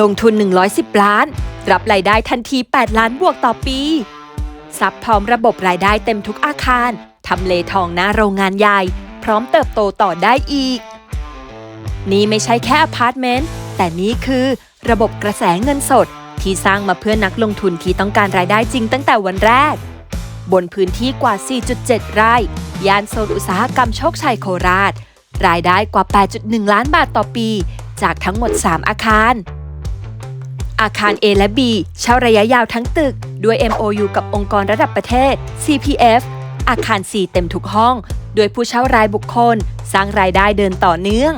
ลงทุน 110 ล้าน รับรายได้ทันที 8 ล้านบวกต่อปีซับพร้อมระบบรายได้เต็มทุกอาคาร ทำเลทองหน้าโรงงานใหญ่ พร้อมเติบโตต่อได้อีก นี่ไม่ใช่แค่อพาร์ตเมนต์ แต่นี่คือระบบกระแสเงินสด ที่สร้างมาเพื่อนักลงทุนที่ต้องการรายได้จริงตั้งแต่วันแรก บนพื้นที่กว่า 4.7 ไร่ ย่านโซนอุตสาหกรรมโชคชัยโคราช รายได้กว่า 8.1 ล้านบาทต่อปี จากทั้งหมด 3 อาคาร อาคาร A และ B เช่าระยะยาวทั้งตึก ด้วย MOU กับองค์กรระดับประเทศ CPF อาคาร C เต็มทุกห้อง โดยผู้เช่ารายบุคคล สร้างรายได้เดินต่อเนื่อง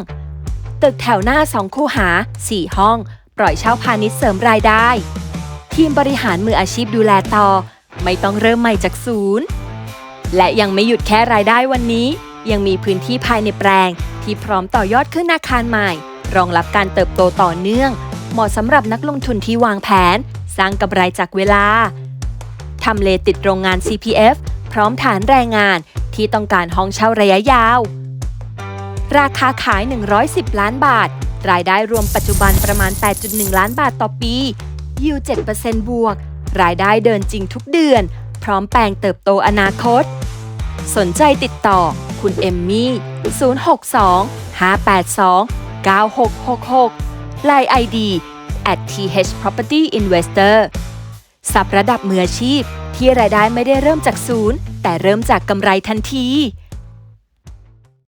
ตึกแถวหน้า 2 คู่หา 4 ห้อง ปล่อยเช่าพาณิชย์เสริมรายได้ ทีมบริหารมืออาชีพดูแลต่อ ไม่ต้องเริ่มใหม่จากศูนย์ และยังไม่หยุดแค่รายได้วันนี้ ยังมีพื้นที่ภายในแปลง ที่พร้อมต่อยอดขึ้นอาคารใหม่ รองรับการเติบโตต่อเนื่อง เหมาะสำหรับนักลงทุนที่วางแผน สร้างกำไรจากเวลา ทำเลติดโรงงาน CPF พร้อมฐานแรงงานที่ต้องการห้องเช่าระยะยาว ราคาขาย 110 ล้านบาท รายได้รวมปัจจุบันประมาณ 8.1 ล้านบาทต่อปียิว7%บวก รายได้เดินจริงทุกเดือน พร้อมแปลงเติบโตอนาคต สนใจติดต่อ คุณเอมมี่ 062 582 9666 Line ID at th property investor สับระดับมืออาชีพที่รายได้ไม่ได้เริ่มจากศูนย์ แต่เริ่มจากกำไรทันที